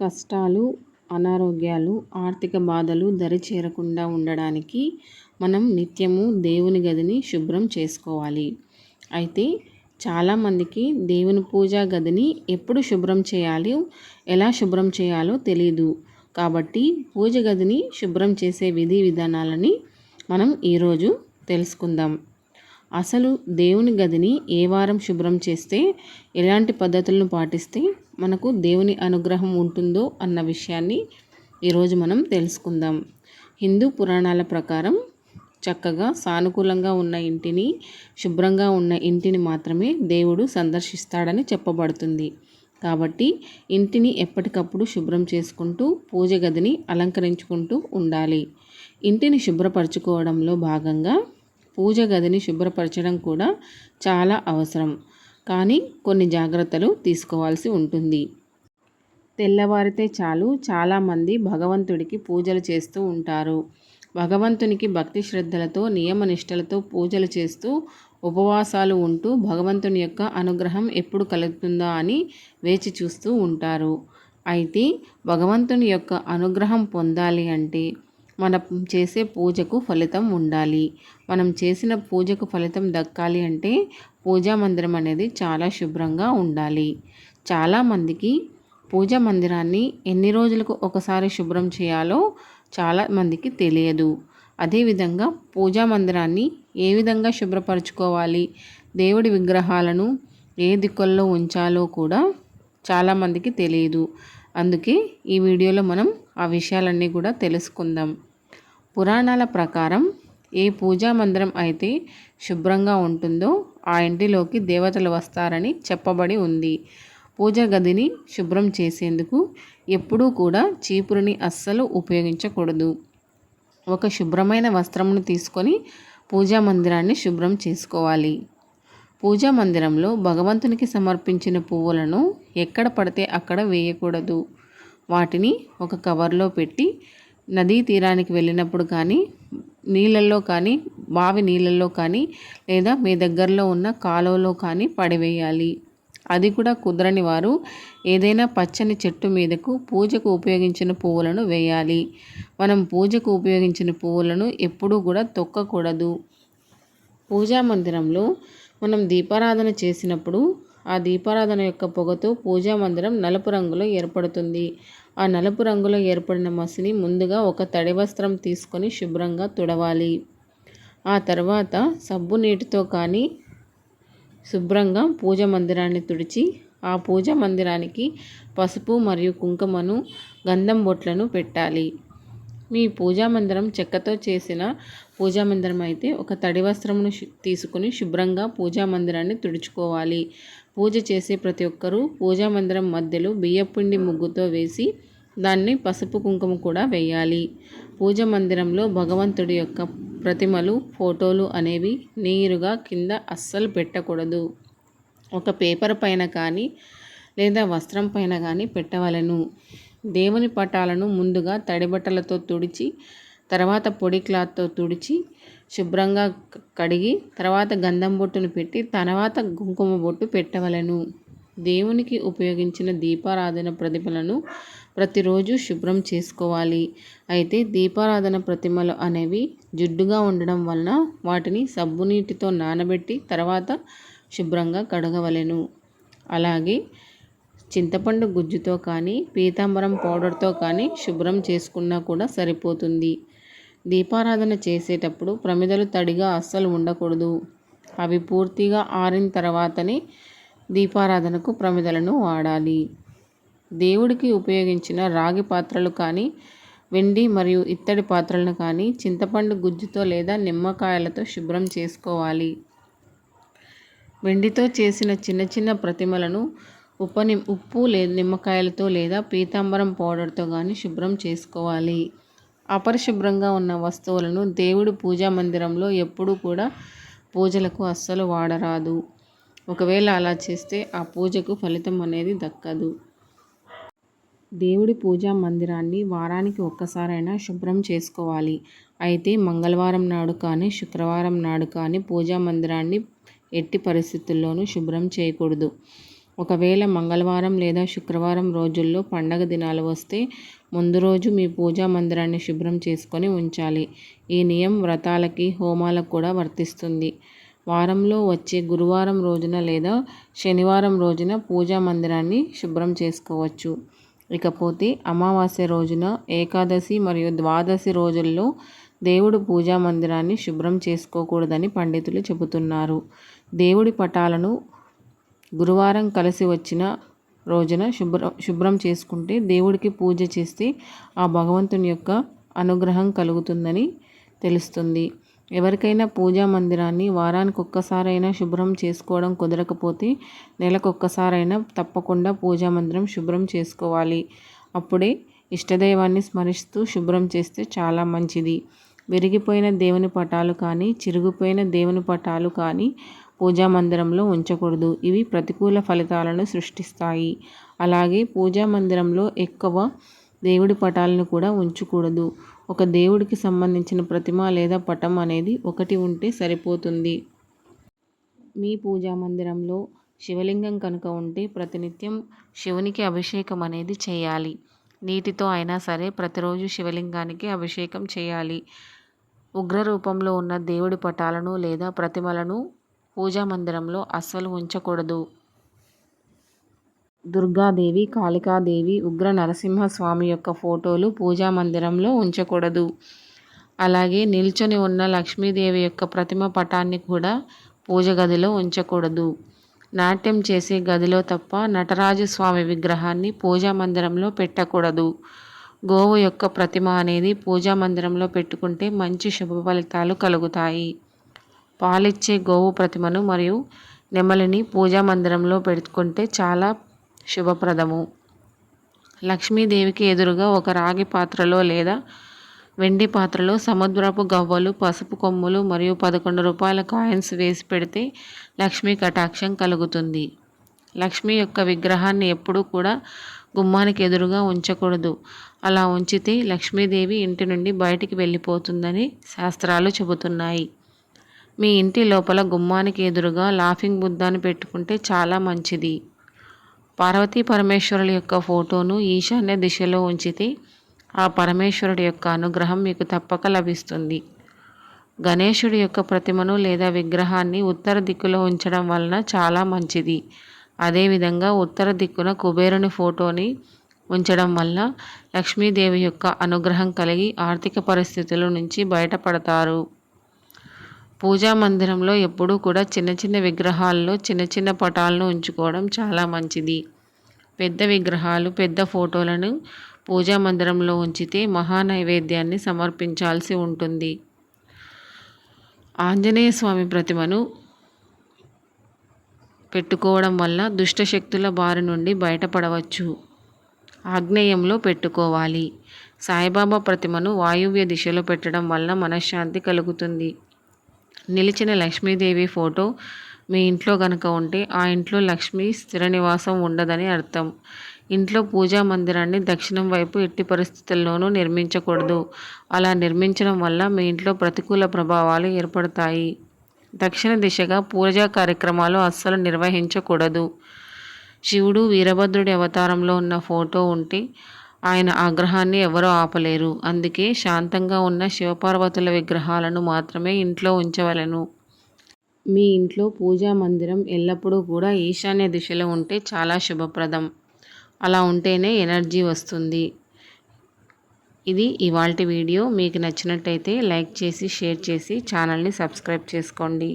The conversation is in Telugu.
కష్టాలు అనారోగ్యాలు ఆర్థిక బాధలు దరి చేరకుండా ఉండడానికి మనం నిత్యము దేవుని గదిని శుభ్రం చేసుకోవాలి. అయితే చాలామందికి దేవుని పూజా గదిని ఎప్పుడు శుభ్రం చేయాలి ఎలా శుభ్రం చేయాలో తెలియదు కాబట్టి పూజ గదిని శుభ్రం చేసే విధి విధానాలని మనం ఈరోజు తెలుసుకుందాం. అసలు దేవుని గదిని ఏ వారం శుభ్రం చేస్తే ఎలాంటి పద్ధతులను పాటిస్తే మనకు దేవుని అనుగ్రహం ఉంటుందో అన్న విషయాన్ని ఈరోజు మనం తెలుసుకుందాం. హిందూ పురాణాల ప్రకారం చక్కగా సానుకూలంగా ఉన్న ఇంటిని శుభ్రంగా ఉన్న ఇంటిని మాత్రమే దేవుడు సందర్శిస్తాడని చెప్పబడుతుంది. కాబట్టి ఇంటిని ఎప్పటికప్పుడు శుభ్రం చేసుకుంటూ పూజ గదిని అలంకరించుకుంటూ ఉండాలి. ఇంటిని శుభ్రపరచుకోవడంలో భాగంగా పూజ గదిని శుభ్రపరచడం కూడా చాలా అవసరం. కానీ కొన్ని జాగ్రత్తలు తీసుకోవాల్సి ఉంటుంది. తెల్లవారితే చాలు చాలామంది భగవంతుడికి పూజలు చేస్తూ ఉంటారు. భగవంతునికి భక్తి శ్రద్ధలతో నియమనిష్టలతో పూజలు చేస్తూ ఉపవాసాలు ఉంటూ భగవంతుని యొక్క అనుగ్రహం ఎప్పుడు కలుగుతుందా అని వేచి చూస్తూ ఉంటారు. అయితే భగవంతుని యొక్క అనుగ్రహం పొందాలి అంటే మనం చేసే పూజకు ఫలితం ఉండాలి. మనం చేసిన పూజకు ఫలితం దక్కాలి అంటే పూజా మందిరం అనేది చాలా శుభ్రంగా ఉండాలి. చాలామందికి పూజా మందిరాన్ని ఎన్ని రోజులకు ఒకసారి శుభ్రం చేయాలో చాలా మందికి తెలియదు. అదేవిధంగా పూజా మందిరాన్ని ఏ విధంగా శుభ్రపరచుకోవాలి దేవుడి విగ్రహాలను ఏ దిక్కుల్లో ఉంచాలో కూడా చాలామందికి తెలియదు. అందుకే ఈ వీడియోలో మనం ఆ విషయాలన్నీ కూడా తెలుసుకుందాం. పురాణాల ప్రకారం ఏ పూజా మందిరం అయితే శుభ్రంగా ఉంటుందో ఆ ఇంటిలోకి దేవతలు వస్తారని చెప్పబడి ఉంది. పూజ గదిని శుభ్రం చేసేందుకు ఎప్పుడూ కూడా చీపురుని అస్సలు ఉపయోగించకూడదు. ఒక శుభ్రమైన వస్త్రమును తీసుకొని పూజా మందిరాన్ని శుభ్రం చేసుకోవాలి. పూజా మందిరంలో భగవంతునికి సమర్పించిన పువ్వులను ఎక్కడ పడితే అక్కడ వేయకూడదు. వాటిని ఒక కవర్లో పెట్టి నదీ తీరానికి వెళ్ళినప్పుడు కానీ నీళ్ళల్లో కానీ బావి నీళ్ళల్లో కానీ లేదా మీ దగ్గరలో ఉన్న కాలువలో కానీ పడివేయాలి. అది కూడా కుదరని వారు ఏదైనా పచ్చని చెట్టు మీదకు పూజకు ఉపయోగించిన పువ్వులను వేయాలి. మనం పూజకు ఉపయోగించిన పువ్వులను ఎప్పుడూ కూడా తొక్కకూడదు. పూజా మందిరంలో మనం దీపారాధన చేసినప్పుడు ఆ దీపారాధన యొక్క పొగతో పూజా మందిరం నలుపు రంగులో ఏర్పడుతుంది. ఆ నలుపు రంగులో ఏర్పడిన మసిని ముందుగా ఒక తడి వస్త్రం తీసుకొని శుభ్రంగా తుడవాలి. ఆ తర్వాత సబ్బు నీటితో కానీ శుభ్రంగా పూజ మందిరాన్ని తుడిచి ఆ పూజ మందిరానికి పసుపు మరియు కుంకుమను గంధం బొట్లను పెట్టాలి. మీ పూజా మందిరం చెక్కతో చేసిన పూజా మందిరం అయితే ఒక తడి వస్త్రమును తీసుకుని శుభ్రంగా పూజా మందిరాన్ని తుడుచుకోవాలి. పూజ చేసే ప్రతి ఒక్కరూ పూజా మందిరం మధ్యలో బియ్యపిండి ముగ్గుతో వేసి దాన్ని పసుపు కుంకుమ కూడా వేయాలి. పూజ మందిరంలో భగవంతుడి యొక్క ప్రతిమలు ఫోటోలు అనేవి నీరుగా కింద అస్సలు పెట్టకూడదు. ఒక పేపర్ పైన కానీ లేదా వస్త్రం పైన కానీ పెట్టవలను. దేవుని పటాలను ముందుగా తడిబట్టలతో తుడిచి తర్వాత పొడి క్లాత్తో తుడిచి శుభ్రంగా కడిగి తర్వాత గంధం బొట్టును పెట్టి తర్వాత కుంకుమ బొట్టు పెట్టవలను. దేవునికి ఉపయోగించిన దీపారాధన ప్రతిమలను ప్రతిరోజు శుభ్రం చేసుకోవాలి. అయితే దీపారాధన ప్రతిమలు అనేవి జిడ్డుగా ఉండడం వలన వాటిని సబ్బు నీటితో నానబెట్టి తర్వాత శుభ్రంగా కడగవలెను. అలాగే చింతపండు గుజ్జుతో కానీ పీతాంబరం పౌడర్తో కానీ శుభ్రం చేసుకున్నా కూడా సరిపోతుంది. దీపారాధన చేసేటప్పుడు ప్రమిదలు తడిగా అస్సలు ఉండకూడదు. అవి పూర్తిగా ఆరిన తర్వాతనే దీపారాధనకు ప్రమిదలను వాడాలి. దేవుడికి ఉపయోగించిన రాగి పాత్రలు కానీ వెండి మరియు ఇత్తడి పాత్రలను కానీ చింతపండు గుజ్జుతో లేదా నిమ్మకాయలతో శుభ్రం చేసుకోవాలి. వెండితో చేసిన చిన్న చిన్న ప్రతిమలను ఉప్పు ఉప్పు లేదా నిమ్మకాయలతో లేదా పీతాంబరం పౌడర్తో కానీ శుభ్రం చేసుకోవాలి. అపరిశుభ్రంగా ఉన్న వస్తువులను దేవుడు పూజా మందిరంలో ఎప్పుడూ కూడా పూజలకు అస్సలు వాడరాదు. ఒకవేళ అలా చేస్తే ఆ పూజకు ఫలితం అనేది దక్కదు. దేవుడి పూజా మందిరాన్ని వారానికి ఒక్కసారైనా శుభ్రం చేసుకోవాలి. అయితే మంగళవారం నాడు కానీ శుక్రవారం నాడు కానీ పూజా మందిరాన్ని ఎట్టి పరిస్థితుల్లోనూ శుభ్రం చేయకూడదు. ఒకవేళ మంగళవారం లేదా శుక్రవారం రోజుల్లో పండగ దినాలు వస్తే ముందు రోజు మీ పూజా మందిరాన్ని శుభ్రం చేసుకొని ఉంచాలి. ఈ నియం వ్రతాలకి హోమాలకు కూడా వర్తిస్తుంది. వారంలో వచ్చే గురువారం రోజున లేదా శనివారం రోజున పూజా మందిరాన్ని శుభ్రం చేసుకోవచ్చు. ఇకపోతే అమావాస్య రోజున ఏకాదశి మరియు ద్వాదశి రోజుల్లో దేవుడు పూజా మందిరాన్ని శుభ్రం చేసుకోకూడదని పండితులు చెబుతున్నారు. దేవుడి పటాలను గురువారం కలిసి వచ్చిన రోజున శుభ్ర శుభ్రం చేసుకుంటే దేవుడికి పూజ చేస్తే ఆ భగవంతుని యొక్క అనుగ్రహం కలుగుతుందని తెలుస్తుంది. ఎవరికైనా పూజా మందిరాన్ని వారానికి ఒక్కసారైనా శుభ్రం చేసుకోవడం కుదరకపోతే నెలకు ఒక్కసారైనా తప్పకుండా పూజా మందిరం శుభ్రం చేసుకోవాలి. అప్పుడే ఇష్టదైవాన్ని స్మరిస్తూ శుభ్రం చేస్తే చాలా మంచిది. విరిగిపోయిన దేవుని పటాలు కానీ చిరిగిపోయిన దేవుని పటాలు కానీ పూజా మందిరంలో ఉంచకూడదు. ఇవి ప్రతికూల ఫలితాలను సృష్టిస్తాయి. అలాగే పూజా మందిరంలో ఎక్కువ దేవుడి పటాలను కూడా ఉంచకూడదు. ఒక దేవుడికి సంబంధించిన ప్రతిమ లేదా పటం అనేది ఒకటి ఉంటే సరిపోతుంది. మీ పూజా మందిరంలో శివలింగం కనుక ఉంటే ప్రతినిత్యం శివునికి అభిషేకం అనేది చేయాలి. నీటితో అయినా సరే ప్రతిరోజు శివలింగానికి అభిషేకం చేయాలి. ఉగ్ర రూపంలో ఉన్న దేవుడి పటాలను లేదా ప్రతిమలను పూజా మందిరంలో అస్సలు ఉంచకూడదు. దుర్గాదేవి కాళికాదేవి ఉగ్ర నరసింహస్వామి యొక్క ఫోటోలు పూజా మందిరంలో ఉంచకూడదు. అలాగే నిల్చొని ఉన్న లక్ష్మీదేవి యొక్క ప్రతిమ పటాన్ని కూడా పూజ గదిలో ఉంచకూడదు. నాట్యం చేసే గదిలో తప్ప నటరాజు స్వామి విగ్రహాన్ని పూజా మందిరంలో పెట్టకూడదు. గోవు యొక్క ప్రతిమ అనేది పూజా మందిరంలో పెట్టుకుంటే మంచి శుభ ఫలితాలు కలుగుతాయి. పాలిచ్చే గోవు ప్రతిమను మరియు నెమలిని పూజా మందిరంలో పెట్టుకుంటే చాలా శుభప్రదము. లక్ష్మీదేవికి ఎదురుగా ఒక రాగి పాత్రలో లేదా వెండి పాత్రలో సముద్రపు గవ్వలు పసుపు కొమ్ములు మరియు పదకొండు రూపాయల కాయిన్స్ వేసి పెడితే లక్ష్మీ కటాక్షం కలుగుతుంది. లక్ష్మి యొక్క విగ్రహాన్ని ఎప్పుడూ కూడా గుమ్మానికి ఎదురుగా ఉంచకూడదు. అలా ఉంచితే లక్ష్మీదేవి ఇంటి నుండి బయటికి వెళ్ళిపోతుందని శాస్త్రాలు చెబుతున్నాయి. మీ ఇంటి లోపల గుమ్మానికి ఎదురుగా లాఫింగ్ బుద్ధాన్ని పెట్టుకుంటే చాలా మంచిది. పార్వతీ పరమేశ్వరుల యొక్క ఫోటోను ఈశాన్య దిశలో ఉంచితే ఆ పరమేశ్వరుడి యొక్క అనుగ్రహం మీకు తప్పక లభిస్తుంది. గణేశుడి యొక్క ప్రతిమను లేదా విగ్రహాన్ని ఉత్తర దిక్కులో ఉంచడం వలన చాలా మంచిది. అదేవిధంగా ఉత్తర దిక్కున కుబేరుని ఫోటోని ఉంచడం వల్ల లక్ష్మీదేవి యొక్క అనుగ్రహం కలిగి ఆర్థిక పరిస్థితుల నుంచి బయటపడతారు. పూజా మందిరంలో ఎప్పుడూ కూడా చిన్న చిన్న విగ్రహాల్లో చిన్న చిన్న పటాలను ఉంచుకోవడం చాలా మంచిది. పెద్ద విగ్రహాలు పెద్ద ఫోటోలను పూజా మందిరంలో ఉంచితే మహా నైవేద్యాన్ని సమర్పించాల్సి ఉంటుంది. ఆంజనేయ స్వామి ప్రతిమను పెట్టుకోవడం వల్ల దుష్టశక్తుల బారి నుండి బయటపడవచ్చు. ఆగ్నేయంలో పెట్టుకోవాలి. సాయిబాబా ప్రతిమను వాయువ్య దిశలో పెట్టడం వల్ల మనశ్శాంతి కలుగుతుంది. నిలిచిన లక్ష్మీదేవి ఫోటో మీ ఇంట్లో కనుక ఉంటే ఆ ఇంట్లో లక్ష్మి స్థిర నివాసం ఉండదని అర్థం. ఇంట్లో పూజా మందిరాన్ని దక్షిణం వైపు ఎట్టి పరిస్థితుల్లోనూ నిర్మించకూడదు. అలా నిర్మించడం వల్ల మీ ఇంట్లో ప్రతికూల ప్రభావాలు ఏర్పడతాయి. దక్షిణ దిశగా పూజా కార్యక్రమాలు అస్సలు నిర్వహించకూడదు. శివుడు వీరభద్రుడి అవతారంలో ఉన్న ఫోటో ఉంటే ఆయన ఆగ్రహాన్ని ఎవరూ ఆపలేరు. అందుకే శాంతంగా ఉన్న శివపార్వతుల విగ్రహాలను మాత్రమే ఇంట్లో ఉంచవలను. మీ ఇంట్లో పూజా మందిరం ఎల్లప్పుడూ కూడా ఈశాన్య దిశలో ఉంటే చాలా శుభప్రదం. అలా ఉంటేనే ఎనర్జీ వస్తుంది. ఇది ఇవాల్టి వీడియో. మీకు నచ్చినట్టయితే లైక్ చేసి షేర్ చేసి ఛానల్ని సబ్స్క్రైబ్ చేసుకోండి.